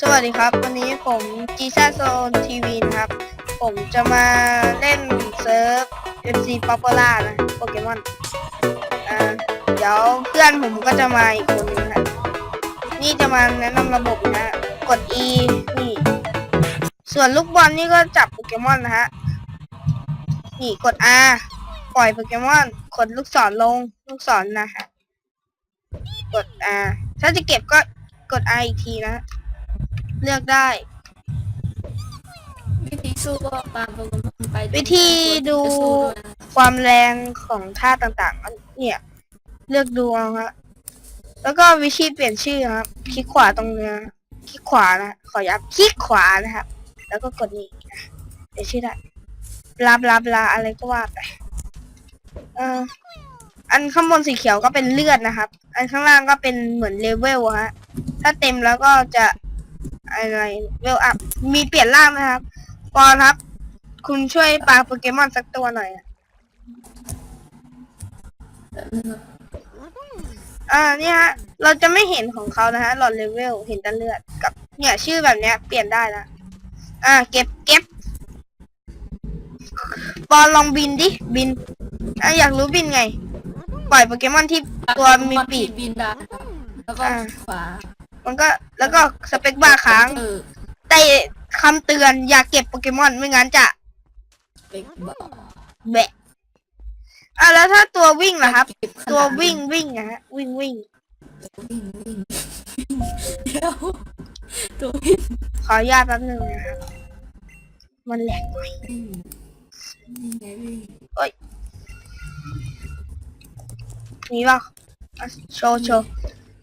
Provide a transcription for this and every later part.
สวัสดีครับ วันนี้ผมจีซ่าโซนทีวีนะครับ ผมจะมาเล่นเซิร์ฟ MC Popular นะโปเกมอนอ่าเดี๋ยวเพื่อนผมก็จะมาอีกคนนึงนะนี่จะมาแนะนำระบบนะฮะกด E นี่ ส่วนลูกบอลนี่ก็จับโปเกมอนนะฮะนี่กด R ปล่อยโปเกมอนกดลูกศรลงลูกศรนะฮะกด R ถ้าจะเก็บก็กด R อีกทีนะฮะ เลือกได้ วิธีสู้ก็ตามโปเกมอนไปวิธีดูจะสู้ด้วยนะความแรงของท่าต่างๆอันเนี่ย เลือกดูเอาฮะแล้วก็วิธีเปลี่ยนชื่อครับ คลิกขวาตรงเนื้อคลิกขวานะขอย้ำคลิกขวานะครับ แล้วก็กดนี่นะเปลี่ยนชื่อได้บลาบลาบลาอะไรก็ว่าไปเอออันข้างบนสีเขียวก็เป็นเลือดนะครับ อันข้างล่างก็เป็นเหมือนเลเวลอะฮะถ้าเต็มแล้วก็จะ อะไรเวลอัพมีเปลี่ยนร่างนะครับปอนครับ คุณช่วยปลาโปเกมอนสักตัวหน่อยอะแบบนึงครับอ่าเนี่ยฮะ เราจะไม่เห็นของเขานะฮะหลอดเลเวลเห็นแต่เลือดกับ เนี่ยชื่อแบบเนี้ย เปลี่ยนได้นะอ่า เก็บเก็บปอนลองบินดิบินอะอยากรู้บินไง ปล่อยโปเกมอนที่ตัวมีปีก บินได้ครับแล้วก็อ่า ขวา มันก็แล้วก็สเปคบาร์ค้าง เออแต่คำเตือนอย่าเก็บโปเกมอนไม่งั้นจะเป็นบ่อแบะอะแล้วถ้าตัววิ่งล่ะครับ เก็บขนาดตัววิ่งวิ่งนะฮะวิ่งวิ่งวิ่งวิ่งวิ่งเดี๋ยวตัววิ่งขออนุญาตแป๊บนึงนะครับมันแหลกหน่อยวิ่งนี่ไงวิ่งมีป่ะอะโชว์โชว์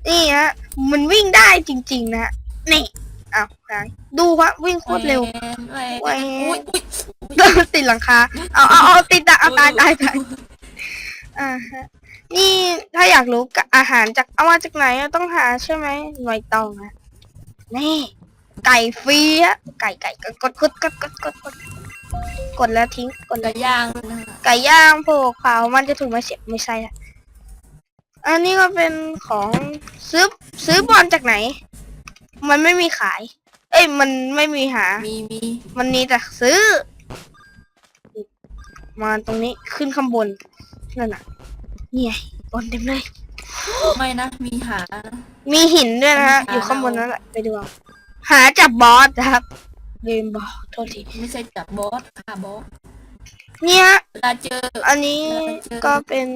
นี่ฮะ มันวิ่งได้จริง ๆ นะฮะ นี่อ้าวหายดูฮะวิ่งโคตรเร็วแหวนแหวแหวนนอุ้ยอุ้ยติดหลังคา เอาเอาเอาติดอะเอาตายตายตายอ่าฮะ นี่ถ้าอยากรู้กะอาหารจากเอามาจากไหนอะต้องหาใช่ไหมหน่วยตองอะนี่ ไก่ฟรีอะไก่ไก่กดกดกดกดกดกดกดกดแล้วทิ้งกดกแล้วระย่างด้วยนะไก่ย่างโผล่เผามันจะถูกมาเสียบไม่ใช่อะ อันนี้ก็เป็นของซื้อซื้อบอลจากไหน มันไม่มีขาย เอ้ยมันไม่มีหา มีมีมันมีแต่ซื้อ มาตรงนี้ขึ้นข้างบนนั่นน่ะนี่ไงบอลเต็มเลย ไม่นะ มีหานะมีหินด้วยนะฮะหาอยู่ข้างบนนั่นแหละไปดูเอาหาจับบอสนะครับลืมบอกโทษทีไม่ใช่จับบอสฆ่าบอสเนี่ยเวลาเจอ อันนี้ก็เป็น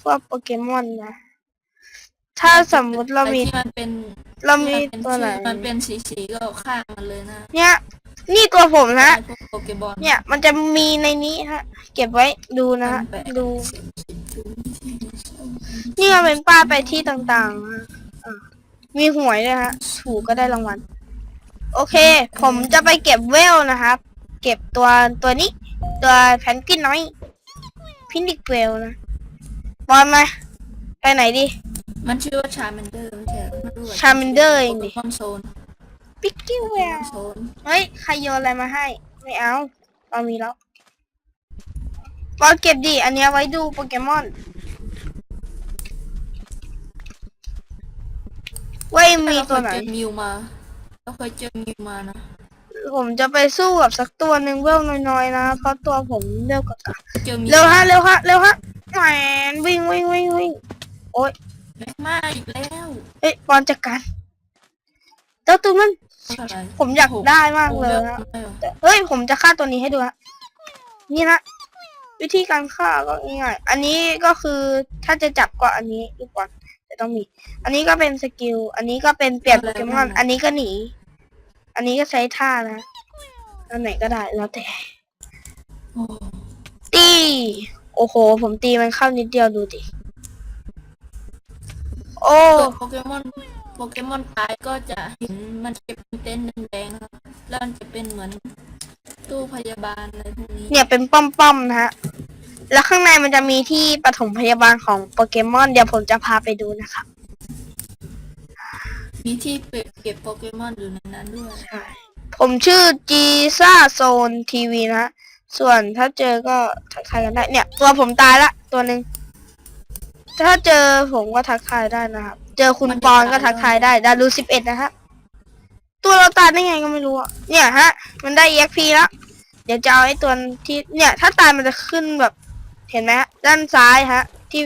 พวกโปเกมอนนะ ถ้าสมมุติเรามีไอ้ที่มันเป็นเรามีที่นตัวไหนชื่อมันเป็นสีสีๆก็ฆ่ามันเลยนะเนี่ย นี่ตัวผมนะ ไอ้พวกโปเกบอลเนี่ย มันจะมีในนี้ฮะ เก็บไว้ดูนะฮะแปะดู นี่ก็เป็นป้ายไปที่ต่างๆนะอะมีหวยด้วยฮะ ถูกก็ได้รางวัล โอเค ผมจะไปเก็บเวลนะครับ เก็บตัวตัวนี้ ตัวแพนกวินน้อย พินิกเวลนะบอลมา ไปไหนดี มันชื่อว่าชาร์มันเดอร์ไม่ใช่เหรอไม่รู้ะ Charmander เองดิ โปเกมอนโซนปิกกี้เวลโซนเฮ้ย ใครโยนอะไรมาให้ ไม่เอาเรามีแล้วบอลเก็บดิ อันเนี้ยไว้ดูโปเกมอน เว้ย มีตัวไหน เราเคยเจอมิวมาเราเคยเจอมิวมานะผมจะไปสู้กับสักตัวหนึ่งเวลน้อยๆนะ เพราะตัวผมเร็วกว่าเจอมิวเร็วฮะ เร็วฮะ เร็วฮะแหวนวิ่งวิ่งวิ่งวิ่ง แม็กมาอีกแล้วเอ้ยบอลจัดการเจ้าตัวมันเท่าไหร่ผมอยากได้มากเลยโอ้นะเลือกไม่หรอแต่เฮ้ยผมจะฆ่าตัวนี้ให้ดูฮะนี่นะวิธีการฆ่าก็ง่ายๆอันนี้ก็คือถ้าจะจับก็อันนี้ดีกว่าจะต้องมี อันนี้ก็เป็นสกิล อันนี้ก็เป็นเปลี่ยนโปเกมอน อันนี้ก็หนี อันนี้ก็ใช้ท่านะ อันไหนก็ได้แล้วแต่โอ้ตี โอ้โห ผมตีมันเข้านิดเดียวดูดิโอ้ตัวโปเกมอนโปเกมอนตายก็จะเห็นมันจะเป็นเต็นท์แดงๆนะครับแล้วมันจะเป็นเหมือนตู้พยาบาลอะไรพวกนี้เนี่ยเป็นป้อมๆนะฮะ แล้วข้างในมันจะมีที่ปฐมพยาบาลของโปเกมอน เดี๋ยวผมจะพาไปดูนะครับ มีที่เก็บโปเกมอนอยู่ในนั้นด้วยใช่ผมชื่อจีซ่าโซนทีวีนะฮะส่วนถ้าเจอก็ทักทายกันได้ เนี่ย ตัวผมตายละ ตัวหนึ่ง ถ้าเจอผมก็ทักทายได้นะครับ เจอคุณปอนก็ทักทายได้ดารูสิบเอ็ดนะครับตัวตายได้ไงก็ไม่รู้อะเนี่ยฮะ มันได้ EXP แล้ว เดี๋ยวจะเอาไอ้ตัวที่ เนี่ย ถ้าตายมันจะขึ้นแบบ เห็นไหมฮะ ด้านซ้ายฮะ ที่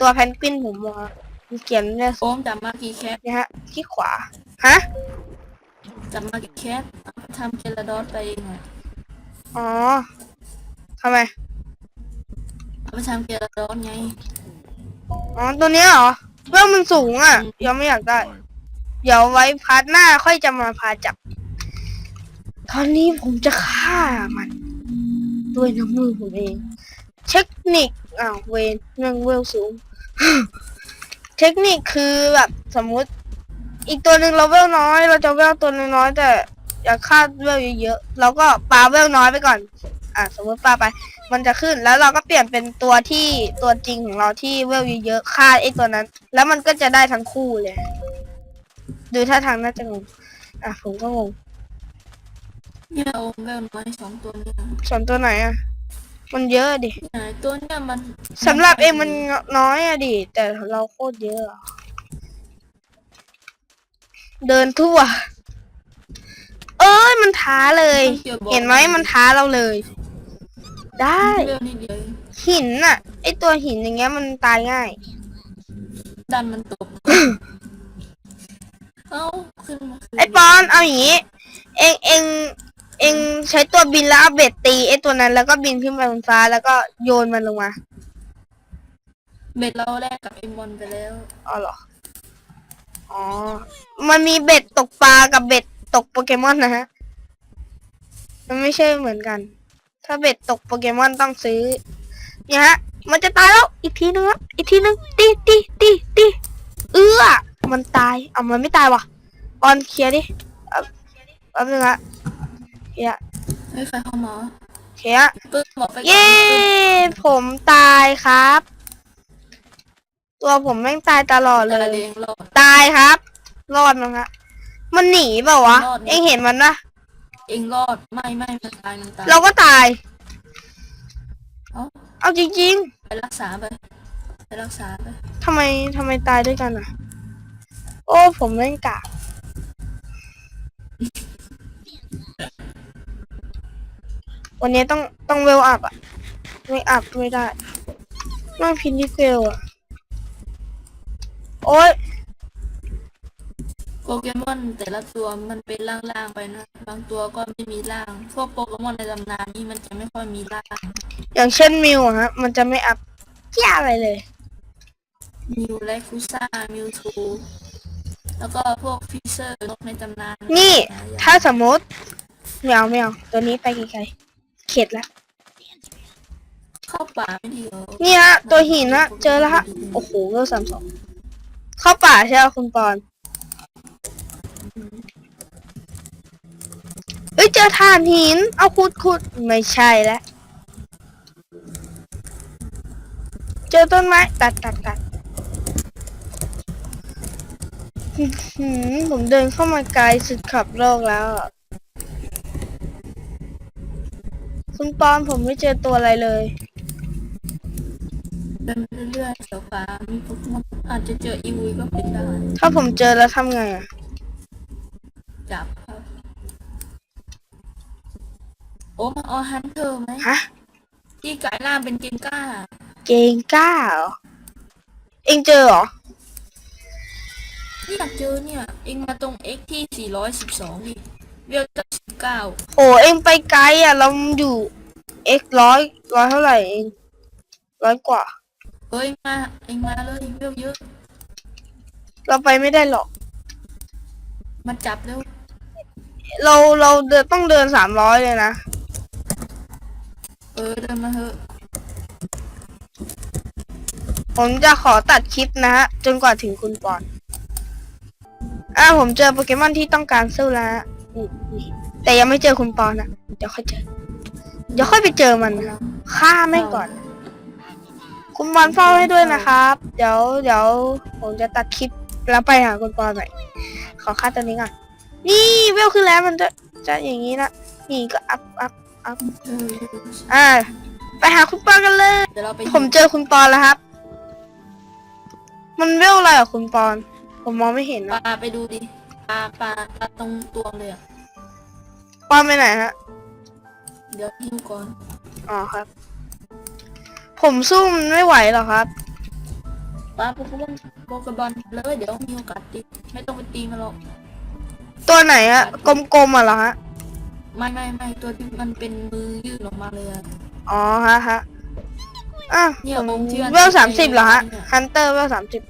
ตัวแพนกวินผมอะมันเขียนเนี่ยโอมจับมากี่แคทเนี่ยฮะ ที่ขวา ฮะ จับมากี่แคทเอาไปทำเจลาดอสไปเองอะอ๋อทำไมเอาไปทำเจลาดอสไง อ๋อตัวเนี้ยเหรอเรื่องมันสูงอะยังไม่อยากได้ เดี๋ยวไว้พาร์ทหน้าค่อยจะมาพาจับ ตอนนี้ผมจะฆ่ามัน ด้วยน้ำมือผมเองเทคนิคอ้าวเวนเรื่องเวลสูง เทคนิคคือแบบสมมุติ อีกตัวหนึ่งเราเวลน้อย เราจะเวลตัวน้อยๆแต่อยากฆ่าเวลเยอะๆเราก็ปาเวลน้อยไปก่อน อะสมมติปาไป มันจะขึ้นแล้วเราก็เปลี่ยนเป็นตัวที่ตัวจริงของเราที่เวลเยอะๆฆ่าไอ้ตัวนั้น แล้วมันก็จะได้ทั้งคู่เลย ดูท่าทางน่าจะงงอะผมก็งงเนี่ยโอมเวลน้อยสองตัวเนี่ยส่วนตัวไหนอะ มันเยอะดิไหนตัวเนี่ยมันสำหรับเองมันน้อยอะดิ แต่เราโคตรเยอะอะเดินทั่ว เอ้ยมันท้าเลย เห็นไหมมันท้าเราเลย ได้เวลนิดเดียวเองหินน่ะ ไอตัวหินอย่างเงี้ยมันตายง่าย ดันมันตก เอ้าขึ้นมาขึ้นไอปอนเอาอย่างงี้ เองเองเองใช้ตัวบินแล้วเอาเบ็ดตีไอตัวนั้นแล้วก็บินขึ้นไปบนฟ้าแล้วก็โยนมันลงมาเบ็ดเราแลกกับไอ้มอนไปแล้วอ๋อเหรอ อ๋อ มันมีเบ็ดตกปลากับเบ็ดตกโปเกมอนนะฮะ มันไม่ใช่เหมือนกัน ถ้าเบ็ดตกโปเกมอนต้องซื้อ เนี่ยฮะ มันจะตายแล้ว อีกทีนึงอะอีกทีนึงตีตีตีตีเอื้อ มันตายเอามันไม่ตายวะออนเคลียร์ดิเอาแป๊บนึงฮะเคลียร์เฮ้ยใครเข้ามาเคลียร์ปึ๊บหมดไปก่อนเย้ ผมตายครับ ตัวผมแม่งตายตลอดแต่เลละยเดงรอดตายครับ รอดมั้งฮะ มันหนีเปล่าวะ รอดนี่เองเห็นมันปะ เองรอดไม่ไม่มันตายมันตายเราก็ตาย เอ้าเอาจริงไปรักษาไปไปรักษาไปๆทำไมทำไมตายด้วยกันอะ โอ้ผมเล่นกากวันนี้ต้องต้องเวลอัพอะ ไม่อัพไม่ได้ต้องพินที่เวลอะ โอ้ย โปเกมอนแต่ละตัวมันเป็นล่างๆไปนะ บางตัวก็ไม่มีล่าง พวกโปเกมอนในตำนานนี่มันจะไม่ค่อยมีล่าง อย่างเช่นมิวอะฮะ มันจะไม่อัพเจ้าอะไรเลย มิวไลฟูซ่า มิวทู แล้วก็พวกฟิเซอร์นกในตำนานนี่หลายอย่างถ้าสมมติไม่เอาไม่เอาตัวนี้ไปไกลๆเข็ดแล้วเข้าป่าไม่ดีเหรอนี่ฮะตัวหินนะเจอแล้วฮะ โอ้โหเวลสามสองเข้าป่าใช่ไหมคุณปอน เอ้ยเจอถ่านหิน เอาขุดขุดไม่ใช่แล้วเจอต้นไม้ตัดตัดตัดอื้อหือผมเดินเข้ามาไกลสุดขับโลกแล้วอะคุณปอนผมไม่เจอตัวอะไรเลยเดินไปเรื่อยๆเสียวฟ้ามีโปเกมอนอาจจะเจออีวุยก็เป็นได้ถ้าผมเจอแล้วทำไงอะ จับครับ โอ้มาเอาฮันเตอร์ไหมฮะ ที่กลายร่างเป็นเกงก้า เกงก้าเหรอเอ็งเจอเหรอ นี่อยากเจอเนี่ย เองมาตรง x ที่ 412ดิเวลจาก19โหเอ็งไปไกลอะ เราอยู่ x ร้อยร้อยเท่าไหร่เองร้อยกว่า เฮ้ยมา เองมาเลยเวลเยอะ เราไปไม่ได้หรอก มาจับเร็ว เราเราเดินต้องเดินสามร้อยเลยนะเออเดินมาเถอะผมจะขอตัดคลิปนะฮะ จนกว่าถึงคุณปอนอ่าผมเจอโปเกมอนที่ต้องการสู้แล้วฮะนี่นี่แต่ยังไม่เจอคุณปอนนะเดี๋ยวค่อยเจอ เดี๋ยวค่อยไปเจอมันนะฆ่าไม่งก่อน คุณปอนเฝ้าให้ด้วยนะครับ เดี๋ยวเดี๋ยวผมจะตัดคลิปแล้วไปหาคุณปอนหน่อย ขอค่าตัวนี้ก่อน นี่เวลขึ้นแล้วมันจะจะอย่างนี้นะนี่ก็อัพอัพ อัพเอออ่าไปหาคุณปอนกันเลย เดี๋ยวเราไปผมเจอคุณปอนแล้วครับ มันเวลอะไรอะคุณปอน ผมมองไม่เห็นปอะลาไปดูดิลาปลาปลาตรงตัวเลยอะป้อนไปไหนฮะ เดี๋ยวหิวก่อนอ๋อครับ ผมสู้มันไม่ไหวหรอกครับ ปลาโปเกมอนโปเกบอลเลยเดี๋ยวมีโอกาสตีไม่ต้องไปตีมันหรอกตัวไหนฮะกลมๆอะเหรอฮะ ไม่ไม่ไม่ตัวที่มันเป็นมือยื่นออกมาเลยอะอ๋อฮะฮะอะเนี่ยผมผมเชื่อเวลสามสิบเหรอฮะเนี่ยฮันเตอร์เวลสามสิบ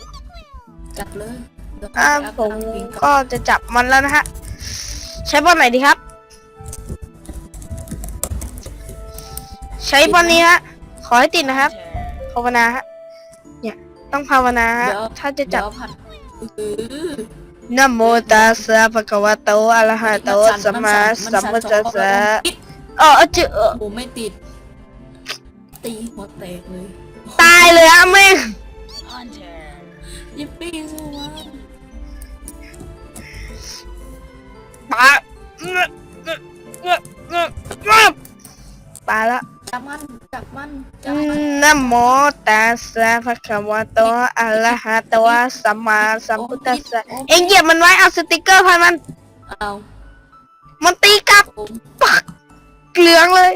จับเลยเดี๋ยวอะไปอัพผมตามลิงก์ก็จะจับมันแล้วนะฮะ ใช้บอลไหนดีครับ ใช้บอลนี้ฮะ ขอให้ติดนะครับภาวนาฮะเนี่ยต้องภาวนาฮะเดี๋ยวถ้าจะจับ เดี๋ยวผัดเออ นะโมตัสสะภะคะวะโตอะระหะโตสัมมาสัมพุทธัสสะเออเจอเออโอ้ไม่ติด ตีหัวแตกเลย ตายเลยอะแม่งยิปปี้สู้วะปาปาละ จับมันจับมันจับมันนะโมตัสสะภะคะวะโตอะระหะโตสัมมาสัมพุทธัสสะเอ็งเหยียบมันไว้เอาสติกเกอร์พันมันเอามันตีกลับโอ้ปักเหลืองเลย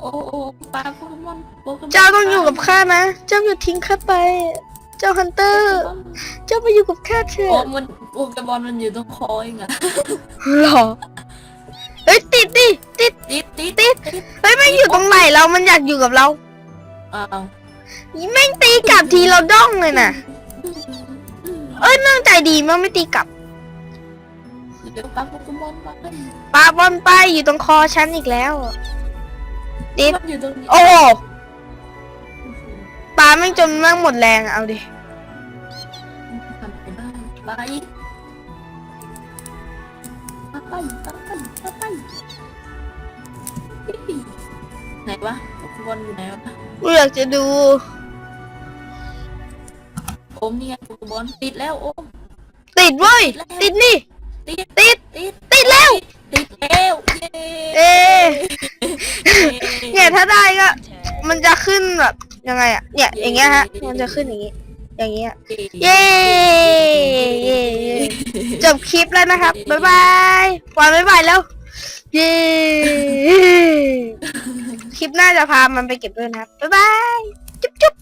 โอ้โอ้ปลาโปเกมอนโปเกมอนเจ้าต้องอยู่กับข้านะ เจ้าอย่าทิ้งข้าไป เจ้าฮันเตอร์ เจ้าไปอยู่กับข้าเถโอ้อะมันโปเกมอนมันอยู่ตรงคอเองอะหรอ เฮ้ยติดดิติดติดติดติดติดเฮ้ยไม่อยู่ตรงไหนเรา มันอยากอยู่กับเราอ้าวแม่งตีกลับทีเราด้องเลยน่ะ เอ้ยเนื่องใจดีมากไม่ตีกลับเดี๋ยวปลาโปเกมอนมาปาบอลไปอยู่ตรงคอฉันอีกแล้วติดมันอยู่ตรงนี้โอ้ปลาแม่งจนแม่งหมดแรงอะเอาดิทำไปได้ไปมาไปมาไป ไหนวะโปเกมอนอยู่ไหนวะกูอยากจะดู โอมนี่ไงโปเกมอนติดแล้วโอม ติดเว้ย ติดนี่ ติด ติด ติด ติดแล้ว ติดแล้วเย้เอ๊ะเนี่ยถ้าได้ก็ มันจะขึ้นแบบยังไงอะเนี่ยอย่างเงี้ยฮะ มันจะขึ้นอย่างงี้ อย่างเงี้ย เย้เย้เย้จบคลิปแล้วนะครับ บ๊ายบายปอนบ๊ายบายแล้ว เย้ คลิปหน้าจะพามันไปเก็บด้วยนะครับ บ๊ายบาย จุ๊บจุ๊บ